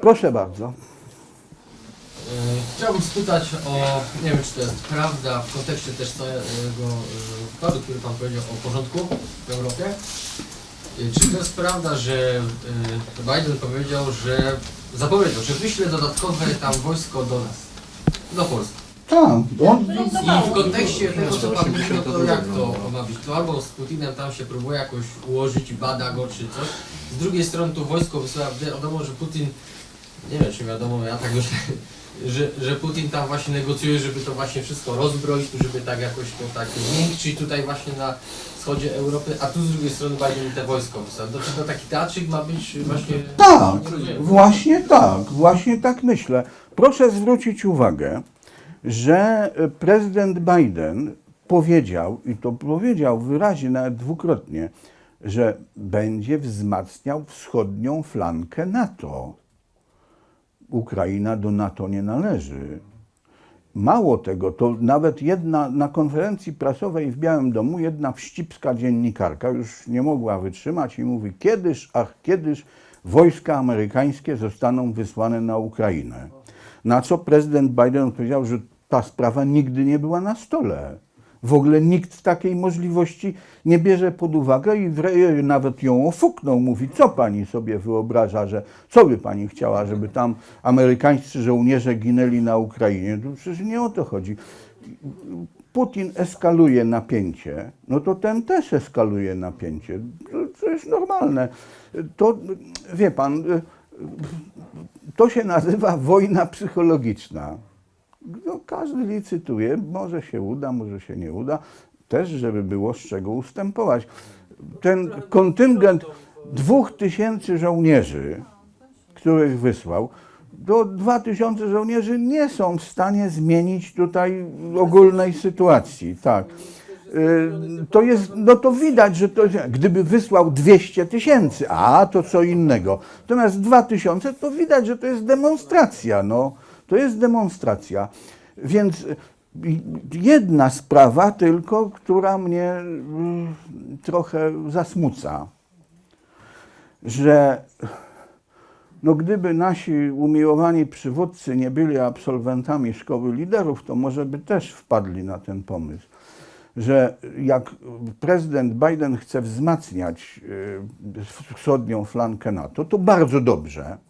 Proszę bardzo. E, Chciałbym spytać o, nie wiem czy to jest prawda, w kontekście też tego e, wkładu, który Pan powiedział o porządku w Europie. E, Czy to jest prawda, że e, Biden powiedział, że zapowiedział, że wyśle dodatkowe tam wojsko do nas, do Polski. Tak, on, I w kontekście tego, co Pan mówi, no to jak to ma być? To albo z Putinem tam się próbuje jakoś ułożyć, bada go czy coś. Z drugiej strony tu wojsko wysyła, wiadomo, że Putin, nie wiem czy wiadomo, ja tak że, że Putin tam właśnie negocjuje, żeby to właśnie wszystko rozbroić, żeby tak jakoś to tak zmiękczyć tutaj właśnie na wschodzie Europy, a tu z drugiej strony Biden te wojsko wysyła. To czy to taki teatrzyk ma być właśnie... tak, właśnie tak, właśnie tak myślę. Proszę zwrócić uwagę, że prezydent Biden powiedział, i to powiedział wyraźnie, nawet dwukrotnie, że będzie wzmacniał wschodnią flankę NATO. Ukraina do NATO nie należy. Mało tego, to nawet jedna na konferencji prasowej w Białym Domu, jedna wścibska dziennikarka już nie mogła wytrzymać i mówi: Kiedyż, ach, kiedyż wojska amerykańskie zostaną wysłane na Ukrainę. Na co prezydent Biden odpowiedział, że ta sprawa nigdy nie była na stole. W ogóle nikt takiej możliwości nie bierze pod uwagę i wre- nawet ją ofuknął. Mówi, co pani sobie wyobraża, że co by pani chciała, żeby tam amerykańscy żołnierze ginęli na Ukrainie? To przecież nie o to chodzi. Putin eskaluje napięcie, no to ten też eskaluje napięcie. To, jest normalne. To, wie pan, to się nazywa wojna psychologiczna. No, każdy licytuje, może się uda, może się nie uda, też żeby było z czego ustępować. Ten kontyngent dwóch tysięcy żołnierzy, których wysłał, do 2000 żołnierzy nie są w stanie zmienić tutaj ogólnej sytuacji. Tak. Y, To jest, no to widać, że to, gdyby wysłał 200 tysięcy, a to co innego. Natomiast 2000 to widać, że to jest demonstracja. No. To jest demonstracja. Więc y, jedna sprawa tylko, która mnie mm, trochę zasmuca, że no gdyby nasi umiłowani przywódcy nie byli absolwentami szkoły liderów, to może by też wpadli na ten pomysł, że jak prezydent Biden chce wzmacniać y, wschodnią flankę NATO, to bardzo dobrze.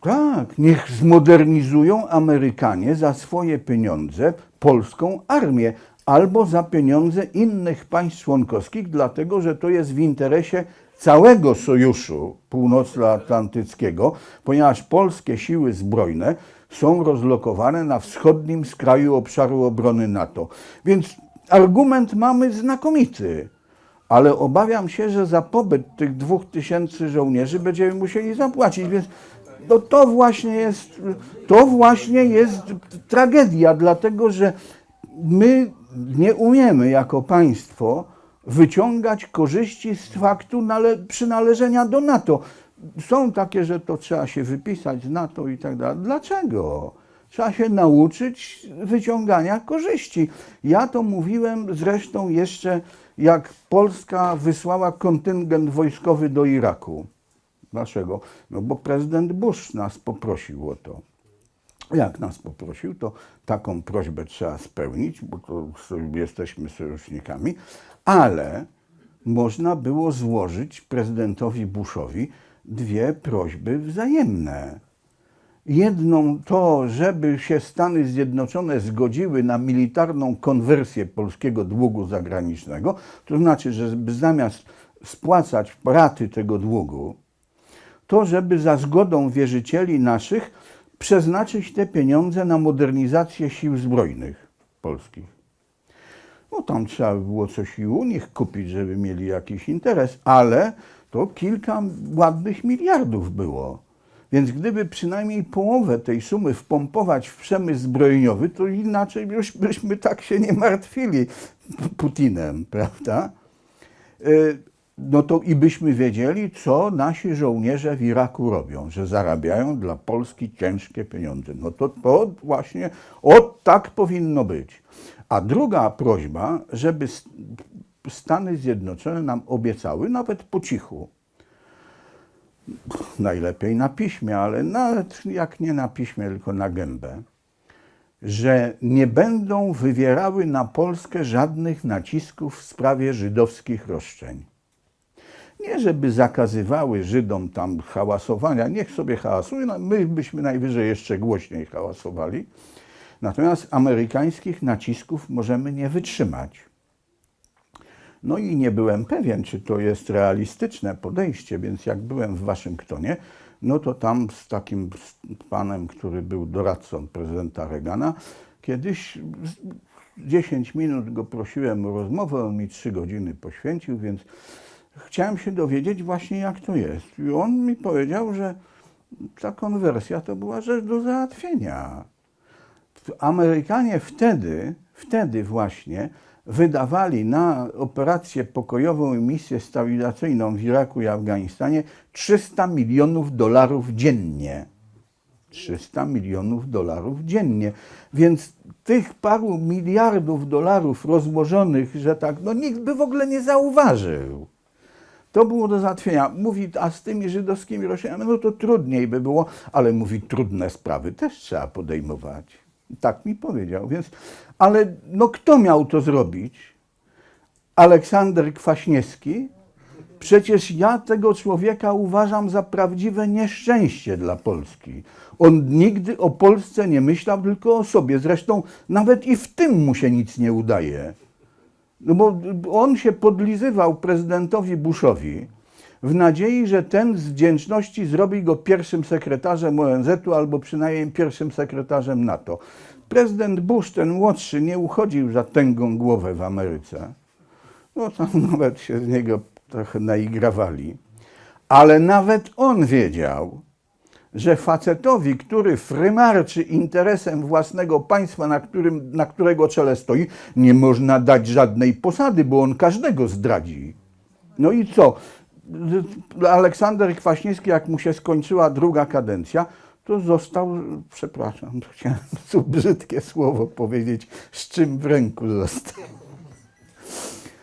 Tak, niech zmodernizują Amerykanie za swoje pieniądze polską armię albo za pieniądze innych państw członkowskich, dlatego że to jest w interesie całego sojuszu północnoatlantyckiego, ponieważ polskie siły zbrojne są rozlokowane na wschodnim skraju obszaru obrony NATO. Więc argument mamy znakomity. Ale obawiam się, że za pobyt tych dwóch tysięcy żołnierzy będziemy musieli zapłacić, więc no to właśnie jest, to właśnie jest tragedia, dlatego że my nie umiemy jako państwo wyciągać korzyści z faktu nale- przynależenia do NATO. Są takie, że to trzeba się wypisać z NATO i tak dalej. Dlaczego? Trzeba się nauczyć wyciągania korzyści. Ja to mówiłem zresztą jeszcze, jak Polska wysłała kontyngent wojskowy do Iraku. Dlaczego? No bo prezydent Bush nas poprosił o to. Jak nas poprosił, to taką prośbę trzeba spełnić, bo to jesteśmy sojusznikami, ale można było złożyć prezydentowi Bushowi dwie prośby wzajemne. Jedną to, żeby się Stany Zjednoczone zgodziły na militarną konwersję polskiego długu zagranicznego, to znaczy, że zamiast spłacać raty tego długu, to żeby za zgodą wierzycieli naszych przeznaczyć te pieniądze na modernizację sił zbrojnych polskich. No tam trzeba by było coś i u nich kupić, żeby mieli jakiś interes, ale to kilka ładnych miliardów było. Więc gdyby przynajmniej połowę tej sumy wpompować w przemysł zbrojeniowy, to inaczej już byśmy tak się nie martwili Putinem, prawda? No to i byśmy wiedzieli, co nasi żołnierze w Iraku robią, że zarabiają dla Polski ciężkie pieniądze. No to, to właśnie, o tak powinno być. A druga prośba, żeby Stany Zjednoczone nam obiecały, nawet po cichu, najlepiej na piśmie, ale nawet jak nie na piśmie, tylko na gębę, że nie będą wywierały na Polskę żadnych nacisków w sprawie żydowskich roszczeń. Nie, żeby zakazywały Żydom tam hałasowania, niech sobie hałasują, no, my byśmy najwyżej jeszcze głośniej hałasowali. Natomiast amerykańskich nacisków możemy nie wytrzymać. No i nie byłem pewien, czy to jest realistyczne podejście, więc jak byłem w Waszyngtonie, no to tam z takim panem, który był doradcą prezydenta Reagana, kiedyś z- 10 minut go prosiłem o rozmowę, on mi 3 godziny poświęcił, więc chciałem się dowiedzieć właśnie jak to jest. I on mi powiedział, że ta konwersja to była rzecz do załatwienia. Amerykanie wtedy, wtedy właśnie wydawali na operację pokojową i misję stabilizacyjną w Iraku i Afganistanie 300 milionów dolarów dziennie. 300 milionów dolarów dziennie. Więc tych paru miliardów dolarów rozłożonych, że tak, no nikt by w ogóle nie zauważył. To było do załatwienia. Mówi, a z tymi żydowskimi roślinami, no to trudniej by było, ale mówi, trudne sprawy też trzeba podejmować. Tak mi powiedział. Więc, ale no kto miał to zrobić? Aleksander Kwaśniewski? Przecież ja tego człowieka uważam za prawdziwe nieszczęście dla Polski. On nigdy o Polsce nie myślał, tylko o sobie. Zresztą nawet i w tym mu się nic nie udaje. No bo on się podlizywał prezydentowi Bushowi w nadziei, że ten z wdzięczności zrobi go pierwszym sekretarzem ONZ-u albo przynajmniej pierwszym sekretarzem NATO. Prezydent Bush, ten młodszy, nie uchodził za tęgą głowę w Ameryce. No tam nawet się z niego trochę naigrawali. Ale nawet on wiedział, że facetowi, który frymarczy interesem własnego państwa, na, którym, na którego czele stoi, nie można dać żadnej posady, bo on każdego zdradzi. No i co? Aleksander Kwaśniewski, jak mu się skończyła druga kadencja, to został, przepraszam, chciałem tu brzydkie słowo powiedzieć, z czym w ręku został.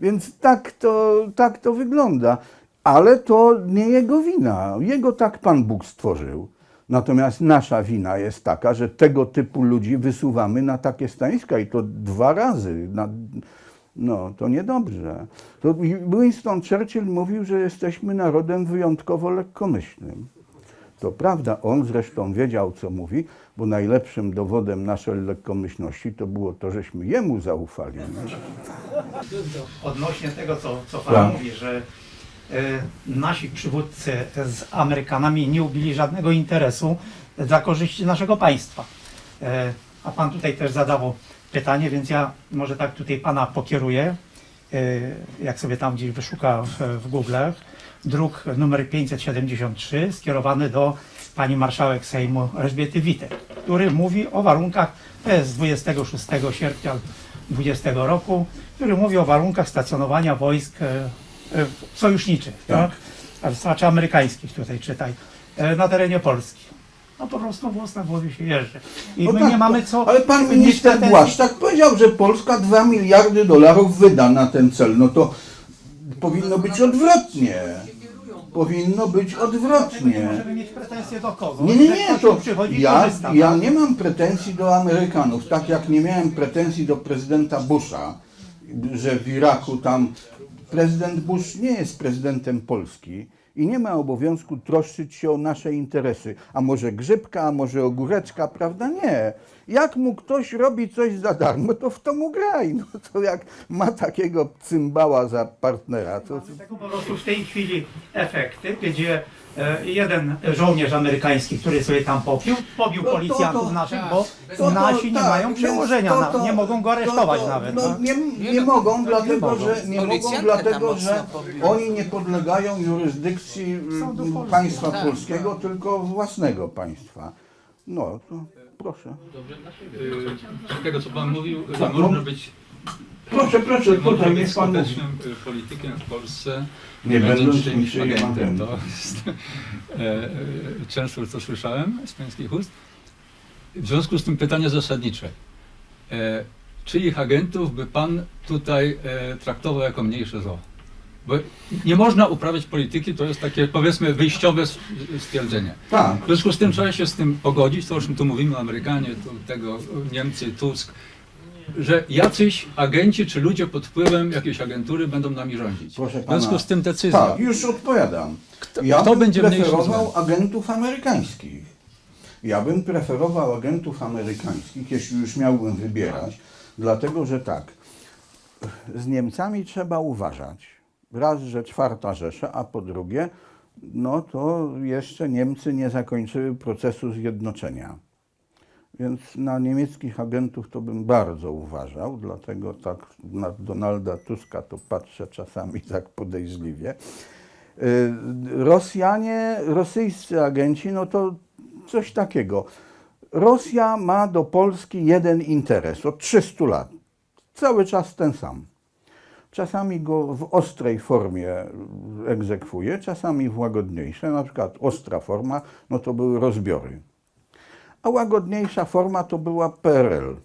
Więc tak to, tak to wygląda. Ale to nie jego wina. Jego tak Pan Bóg stworzył. Natomiast nasza wina jest taka, że tego typu ludzi wysuwamy na takie stanowiska i to dwa razy. Na, no, to niedobrze. To Winston Churchill mówił, że jesteśmy narodem wyjątkowo lekkomyślnym. To prawda, on zresztą wiedział, co mówi, bo najlepszym dowodem naszej lekkomyślności to było to, żeśmy jemu zaufali. nie? odnośnie tego, co, co Pan Tak. mówi, że nasi przywódcy z Amerykanami nie ubili żadnego interesu dla korzyści naszego państwa. E, a Pan tutaj też zadawał pytanie, więc ja może tak tutaj Pana pokieruję, e, jak sobie tam gdzieś wyszuka w, w Google'ach. Druk numer 573 skierowany do Pani Marszałek Sejmu Elżbiety Witek, który mówi o warunkach, to jest z 26 sierpnia 20 roku, który mówi o warunkach stacjonowania wojsk e, e, sojuszniczych, tak? A znaczy amerykańskich tutaj czytaj, e, na terenie Polski. No po prostu włos na głowie się jeży. I No my tak, nie mamy co Ale pan minister. Błaszczak powiedział, że Polska 2 miliardy dolarów wyda na ten cel. No to powinno być odwrotnie. Powinno być Dlatego nie odwrotnie. możemy mieć pretensje do kogo. Nie, nie, nie, to ja, ja tak? nie mam pretensji do Amerykanów, tak jak nie miałem pretensji do prezydenta Busha, że w Iraku tam prezydent Bush nie jest prezydentem Polski i nie ma obowiązku troszczyć się o nasze interesy. A może grzybka, a może ogóreczka, prawda? Nie. Jak mu ktoś robi coś za darmo, to w to mu graj. No to jak ma takiego cymbała za partnera, to... Mamy tego po prostu w tej chwili efekty, gdzie e, jeden żołnierz amerykański, który sobie tam popił, pobił No to- policjantów to- naszych, tak. bo To- to- nasi nie tak, mają przełożenia, to- na, to- nie mogą go aresztować to- to- nawet. No, no. nie, nie, Nie no, mogą, to dlatego mogą. że nie mogą, dlatego że oni nie podlegają jurysdykcji mm, państwa Tak, polskiego, tylko własnego państwa. No, to proszę. Z tego co Pan mówił, że Tak, można no. być, Proszę, proszę, można tutaj być niech pan mówi. skutecznym y, politykiem w Polsce, Nie będąc niczyim agentem. To jest, e, e, często to słyszałem z pańskich ust. W związku z tym pytanie zasadnicze. E, czyich agentów by Pan tutaj e, traktował jako mniejsze zło? Bo nie można uprawiać polityki, to jest takie powiedzmy wyjściowe stwierdzenie. Tak. W związku z tym trzeba się z tym pogodzić, to o czym tu mówimy, Amerykanie, tu, tego, Niemcy, Tusk, że jacyś agenci czy ludzie pod wpływem jakiejś agentury będą nami rządzić. Proszę W związku z tym decyzja. Tak, już odpowiadam. Kto- ja kto bym będzie preferował agentów amerykańskich. Ja bym preferował agentów amerykańskich, jeśli już miałbym wybierać, dlatego że tak, z Niemcami trzeba uważać. Raz, że czwarta Rzesza, a po drugie, no to jeszcze Niemcy nie zakończyły procesu zjednoczenia. Więc na niemieckich agentów to bym bardzo uważał, dlatego tak na Donalda Tuska to patrzę czasami tak podejrzliwie. Y, Rosjanie, rosyjscy agenci, no to coś takiego. Rosja ma do Polski jeden interes od 300 lat. Cały czas ten sam. Czasami go w ostrej formie egzekwuje, czasami w łagodniejszej. Na przykład ostra forma, no to były rozbiory. A łagodniejsza forma to była PRL.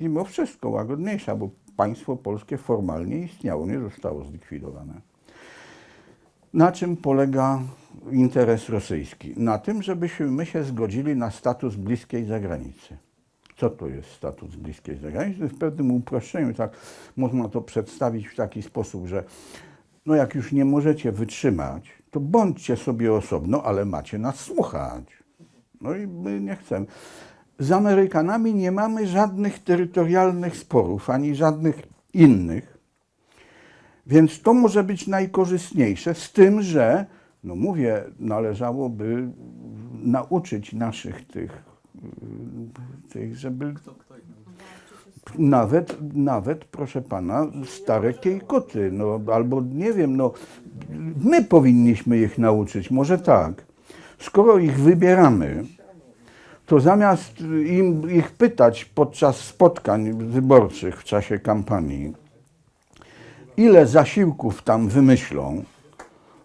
Mimo wszystko łagodniejsza, bo państwo polskie formalnie istniało, nie zostało zlikwidowane. Na czym polega interes rosyjski? Na tym, żebyśmy my się zgodzili na status bliskiej zagranicy. Co to jest status bliskiej zagranicy? W pewnym uproszczeniu tak można to przedstawić w taki sposób, że no jak już nie możecie wytrzymać, to bądźcie sobie osobno, ale macie nas słuchać. No i my nie chcemy. Z Amerykanami nie mamy żadnych terytorialnych sporów, ani żadnych innych. Więc to może być najkorzystniejsze, z tym, że, no mówię, należałoby nauczyć naszych tych, tych żeby nawet, nawet, proszę pana, stare kiejkoty, no albo nie wiem, no my powinniśmy ich nauczyć, może tak. Skoro ich wybieramy, to zamiast im, ich pytać podczas spotkań wyborczych w czasie kampanii, ile zasiłków tam wymyślą,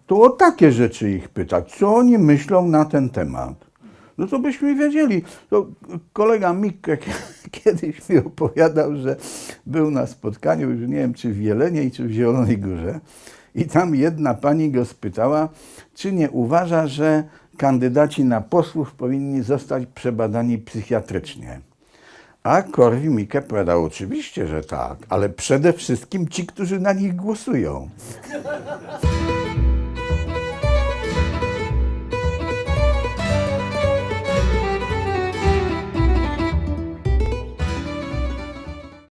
to o takie rzeczy ich pytać, co oni myślą na ten temat. No to byśmy wiedzieli. To kolega Mikke kiedyś mi opowiadał, że był na spotkaniu, już nie wiem, czy w Jeleniej, czy w Zielonej Górze. I tam jedna pani go spytała, czy nie uważa, że kandydaci na posłów powinni zostać przebadani psychiatrycznie. A Korwin Mikke powiadał, oczywiście, że tak, ale przede wszystkim ci, którzy na nich głosują.